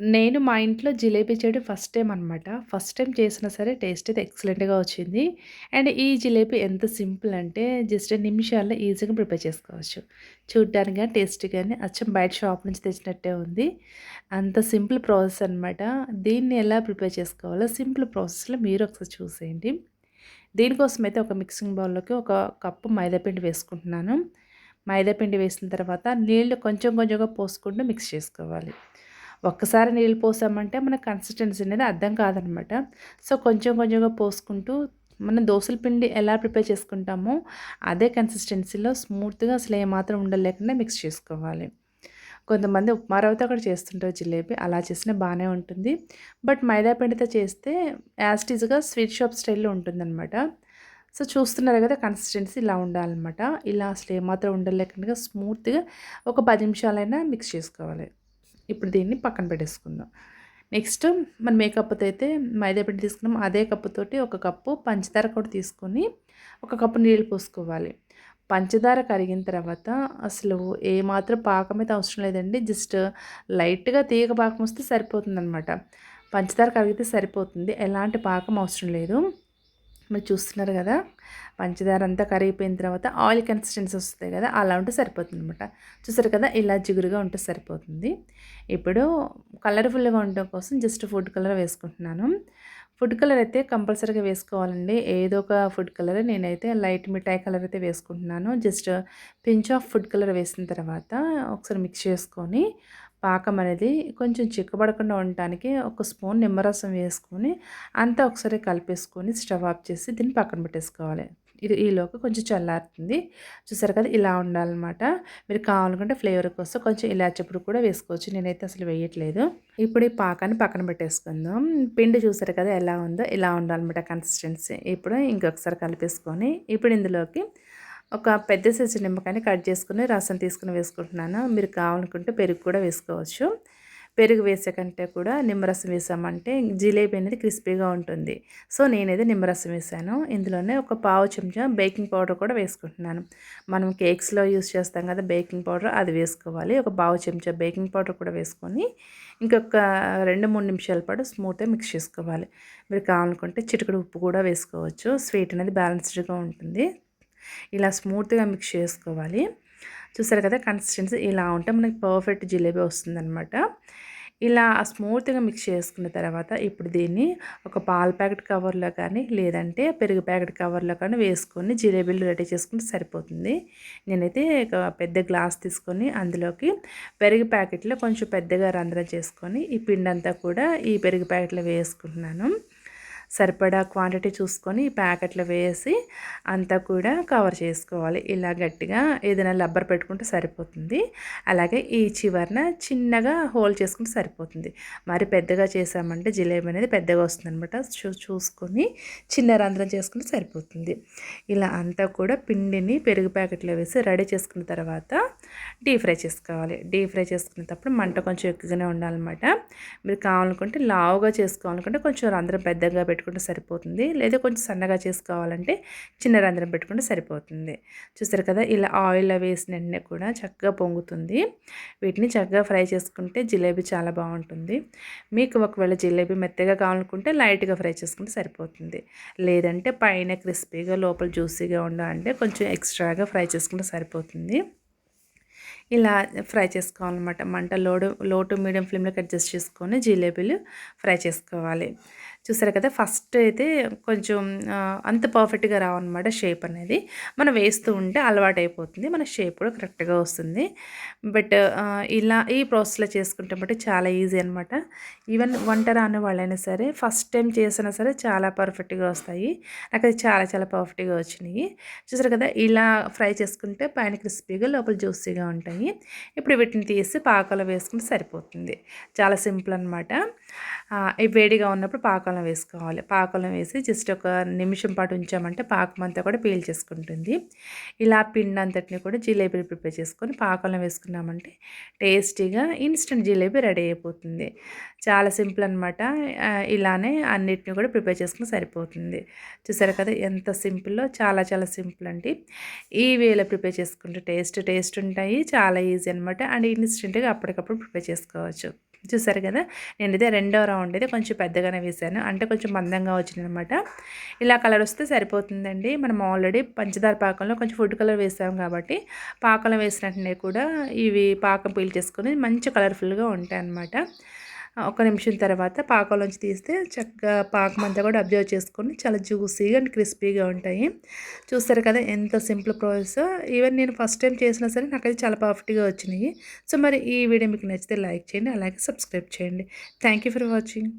నేను మా ఇంట్లో జిలేబీ చేయడం ఫస్ట్ టైం అనమాట. ఫస్ట్ టైం చేసినా సరే టేస్ట్ అయితే ఎక్సలెంట్‌గా వచ్చింది. అండ్ ఈ జిలేబీ ఎంత సింపుల్ అంటే జస్ట్ నిమిషాల్లో ఈజీగా ప్రిపేర్ చేసుకోవచ్చు. చూడ్డానికి కానీ టేస్ట్ కానీ అచ్చం బయట షాప్ నుంచి తెచ్చినట్టే ఉంది. అంత సింపుల్ ప్రాసెస్ అనమాట. దీన్ని ఎలా ప్రిపేర్ చేసుకోవాలో సింపుల్ ప్రాసెస్‌లో మీరు ఒకసారి చూసేయండి. దీనికోసం అయితే ఒక మిక్సింగ్ బౌల్‌లోకి ఒక కప్పు మైదాపిండి వేసుకుంటున్నాను. మైదాపిండి వేసిన తర్వాత నీళ్ళు కొంచెం కొంచెంగా పోసుకుంటూ మిక్స్ చేసుకోవాలి. ఒక్కసారి నీళ్ళు పోసామంటే మన కన్సిస్టెన్సీ అనేది అర్థం కాదనమాట. సో కొంచెం కొంచెంగా పోసుకుంటూ మనం దోశల పిండి ఎలా ప్రిపేర్ చేసుకుంటామో అదే కన్సిస్టెన్సీలో స్మూత్గా అసలు ఏమాత్రం ఉండలేకుండా మిక్స్ చేసుకోవాలి. కొంతమంది ఉప్మా రవ్వతో అక్కడ చేస్తుంటారు జిలేబీ అలా చేసినా బాగానే ఉంటుంది. బట్ మైదా పిండితో చేస్తే యాస్టీజ్గా స్వీట్ షాప్ స్టైల్లో ఉంటుందన్నమాట. సో చూస్తున్నారు కదా కన్సిస్టెన్సీ ఇలా ఉండాలన్నమాట. ఇలా అసలు ఏమాత్రం ఉండలేకుండా స్మూత్గా ఒక పది నిమిషాలైనా మిక్స్ చేసుకోవాలి. ఇప్పుడు దీన్ని పక్కన పెట్టేసుకుందాం. నెక్స్ట్ మనం ఏ కప్పుతో అయితే మైదాపెట్టి తీసుకున్నాం. అదే కప్పుతోటి ఒక కప్పు పంచదార కూడా తీసుకొని ఒక కప్పు నీళ్ళు పోసుకోవాలి. పంచదార కరిగిన తర్వాత అసలు ఏమాత్రం పాకం అయితే అవసరం లేదండి. జస్ట్ లైట్గా తీగ పాకం వస్తే సరిపోతుంది అనమాట పంచదార కరిగితే సరిపోతుంది. ఎలాంటి పాకం అవసరం లేదు. మీరు చూస్తున్నారు కదా పంచదార అంతా కరిగిపోయిన తర్వాత ఆయిల్ కన్సిస్టెన్సీ వస్తుంది కదా అలా ఉంటే సరిపోతుంది అనమాట చూసారు కదా ఇలా జిగురుగా ఉంటే సరిపోతుంది. ఇప్పుడు కలర్ఫుల్గా ఉండడం కోసం జస్ట్ ఫుడ్ కలర్ వేసుకుంటున్నాను. ఫుడ్ కలర్ అయితే కంపల్సరీగా వేసుకోవాలండి. ఏదో ఒక ఫుడ్ కలర్ నేనైతే లైట్ మిఠాయి కలర్ అయితే వేసుకుంటున్నాను. Just pinch of food colour వేసిన తర్వాత ఒకసారి మిక్స్ చేసుకొని పాకం అనేది కొంచెం చిక్కబడకుండా ఉండటానికి ఒక స్పూన్ నిమ్మరసం వేసుకొని అంతా ఒకసారి కలిపేసుకొని స్టవ్ ఆఫ్ చేసి దీన్ని పక్కన పెట్టేసుకోవాలి. ఇది ఈలోకి కొంచెం చల్లారుతుంది. చూసారు కదా ఇలా ఉండాలన్నమాట. మీరు కావాలనుకుంటే ఫ్లేవర్ కోసం కొంచెం ఇలాచప్పుడు కూడా వేసుకోవచ్చు. నేనైతే అసలు వేయట్లేదు. ఇప్పుడు ఈ పాకాన్ని పక్కన పెట్టేసుకుందాం. పిండి చూసారు కదా ఎలా ఉందో ఇలా ఉండాలన్నమాట కన్సిస్టెన్సీ ఇప్పుడు ఇంకొకసారి కలిపేసుకొని ఇప్పుడు ఇందులోకి ఒక పెద్ద సైజు నిమ్మకాయని కట్ చేసుకుని రసం తీసుకుని వేసుకుంటున్నాను. మీరు కావాలనుకుంటే పెరుగు కూడా వేసుకోవచ్చు. పెరుగు వేసే కంటే కూడా నిమ్మరసం వేసామంటే జిలేబీ అనేది క్రిస్పీగా ఉంటుంది. సో నేనైతే నిమ్మరసం వేసాను. ఇందులోనే ఒక పావు చెంచా బేకింగ్ పౌడర్ కూడా వేసుకుంటున్నాను. మనం కేక్స్లో యూస్ చేస్తాం కదా బేకింగ్ పౌడర్ అది వేసుకోవాలి. ఒక పావు చెంచా బేకింగ్ పౌడర్ కూడా వేసుకొని ఇంకొక రెండు మూడు నిమిషాల పాటు స్మూత్గా మిక్స్ చేసుకోవాలి. మీరు కావాలనుకుంటే చిటికడు ఉప్పు కూడా వేసుకోవచ్చు. స్వీట్ అనేది బ్యాలెన్స్డ్గా ఉంటుంది. ఇలా స్మూత్గా మిక్స్ చేసుకోవాలి. చూసారు కదా కన్సిస్టెన్సీ ఇలా ఉంటే మనకి పర్ఫెక్ట్ జిలేబీ వస్తుందన్నమాట. ఇలా స్మూత్గా మిక్స్ చేసుకున్న తర్వాత ఇప్పుడు దీన్ని ఒక పాల ప్యాకెట్ కవర్లో కానీ లేదంటే పెరుగు ప్యాకెట్ కవర్లో కానీ వేసుకొని జిలేబీలు రెడీ చేసుకుంటే సరిపోతుంది. నేనైతే ఒక పెద్ద గ్లాస్ తీసుకొని అందులోకి పెరుగు ప్యాకెట్లో కొంచెం పెద్దగా రంధ్రం చేసుకొని ఈ పిండి అంతా కూడా ఈ పెరుగు ప్యాకెట్లో వేసుకుంటున్నాను. సరిపడా క్వాంటిటీ చూసుకొని ప్యాకెట్లో వేసి అంతా కూడా కవర్ చేసుకోవాలి. ఇలా గట్టిగా ఏదైనా లబ్బర్ పెట్టుకుంటే సరిపోతుంది. అలాగే ఈ చివరన చిన్నగా హోల్ చేసుకుంటే సరిపోతుంది. మరి పెద్దగా చేసామంటే జిలేబీ అనేది పెద్దగా వస్తుంది అనమాట చూ చూసుకొని చిన్న రంధ్రం చేసుకుంటే సరిపోతుంది. ఇలా అంతా కూడా పిండిని పెరుగు ప్యాకెట్లో వేసి రెడీ చేసుకున్న తర్వాత డీప్ ఫ్రై చేసుకోవాలి. డీప్ ఫ్రై చేసుకునేటప్పుడు మంట కొంచెం ఎక్కువగానే ఉండాలన్నమాట. మీరు కావాలనుకుంటే లావుగా చేసుకోవాలనుకుంటే కొంచెం రంధ్రం పెద్దగా పెట్టుకుంటే సరిపోతుంది. లేదా కొంచెం సన్నగా చేసుకోవాలంటే చిన్న రంధ్రం పెట్టుకుంటే సరిపోతుంది. చూసారు కదా ఇలా ఆయిల్ వేసిన వెంటనే కూడా చక్కగా పొంగుతుంది. వీటిని చక్కగా ఫ్రై చేసుకుంటే జిలేబీ చాలా బాగుంటుంది. మీకు ఒకవేళ జిలేబీ మెత్తగా కావాలనుకుంటే లైట్గా ఫ్రై చేసుకుంటే సరిపోతుంది. లేదంటే పైన క్రిస్పీగా లోపల జ్యూసీగా ఉండాలంటే కొంచెం ఎక్స్ట్రాగా ఫ్రై చేసుకుంటే సరిపోతుంది. ఇలా ఫ్రై చేసుకోవాలన్నమాట. మంట లోడు లో టు మీడియం ఫ్లేమ్లోకి అడ్జస్ట్ చేసుకొని జిలేబీలు ఫ్రై చేసుకోవాలి. చూసారు కదా ఫస్ట్ అయితే కొంచెం అంత పర్ఫెక్ట్గా రావన్నమాట షేప్ అనేది. మనం వేస్తూ ఉంటే అలవాటు అయిపోతుంది మన షేప్ కూడా కరెక్ట్గా వస్తుంది. బట్ ఇలా ఈ ప్రాసెస్లో చేసుకుంటే బట్టి చాలా ఈజీ అనమాట ఈవెన్ వంట రాని వాళ్ళైనా సరే ఫస్ట్ టైం చేసినా సరే చాలా పర్ఫెక్ట్గా వస్తాయి. నాకు అది చాలా చాలా పర్ఫెక్ట్గా వచ్చినాయి. చూసారు కదా ఇలా ఫ్రై చేసుకుంటే పైన క్రిస్పీగా లోపల జ్యూసీగా ఉంటాయి. ఇప్పుడు వీటిని తీసి పాకలో వేసుకుంటే సరిపోతుంది. చాలా సింపుల్ అనమాట వేడిగా ఉన్నప్పుడు పాకం వేసుకోవాలి. పాకంలో వేసి జస్ట్ ఒక నిమిషం పాటు ఉంచామంటే పాకం అంతా కూడా పీల్ చేసుకుంటుంది. ఇలా పిండి అంతటిని కూడా జిలేబీ ప్రిపేర్ చేసుకొని పాకంలో వేసుకున్నామంటే టేస్టీగా ఇన్స్టెంట్ జిలేబీ రెడీ అయిపోతుంది. చాలా సింపుల్ అనమాట ఇలానే అన్నిటిని కూడా ప్రిపేర్ చేసుకుని సరిపోతుంది. చూసారు కదా ఎంత సింపుల్లో చాలా చాలా సింపుల్ అండి. ఈ వేలో ప్రిపేర్ చేసుకుంటే టేస్ట్ టేస్ట్ ఉంటాయి. చాలా ఈజీ అనమాట అండ్ ఇన్స్టెంట్గా అప్పటికప్పుడు ప్రిపేర్ చేసుకోవచ్చు. చూసారు కదా? నేను ఇదే రెండో రౌండ్ ఇది కొంచెం పెద్దగానే వేసాను అంటే కొంచెం మందంగా వచ్చింది అనమాట ఇలా కలర్ వస్తే సరిపోతుందండి. మనం ఆల్రెడీ పంచదార పాకంలో కొంచెం ఫుడ్ కలర్ వేసాం కాబట్టి పాకంలో వేసినట్టునే కూడా ఇవి పాకం పీల్చేసుకొని మంచి కలర్ఫుల్గా ఉంటాయి అన్నమాట ఒక నిమిషం తర్వాత పాకంలోంచి తీస్తే చక్కగా పాకం అంతా కూడా అబ్జర్వ్ చేసుకొని చాలా జ్యూసీగా అండ్ క్రిస్పీగా ఉంటాయి. చూస్తారు కదా ఎంత సింపుల్ ప్రాసెస్. ఈవెన్ నేను ఫస్ట్ టైం చేసినా సరే నాకైతే చాలా పర్ఫెక్ట్గా వచ్చినాయి. సో మరి ఈ వీడియో మీకు నచ్చితే లైక్ చేయండి అలాగే సబ్స్క్రైబ్ చేయండి. Thank for watching.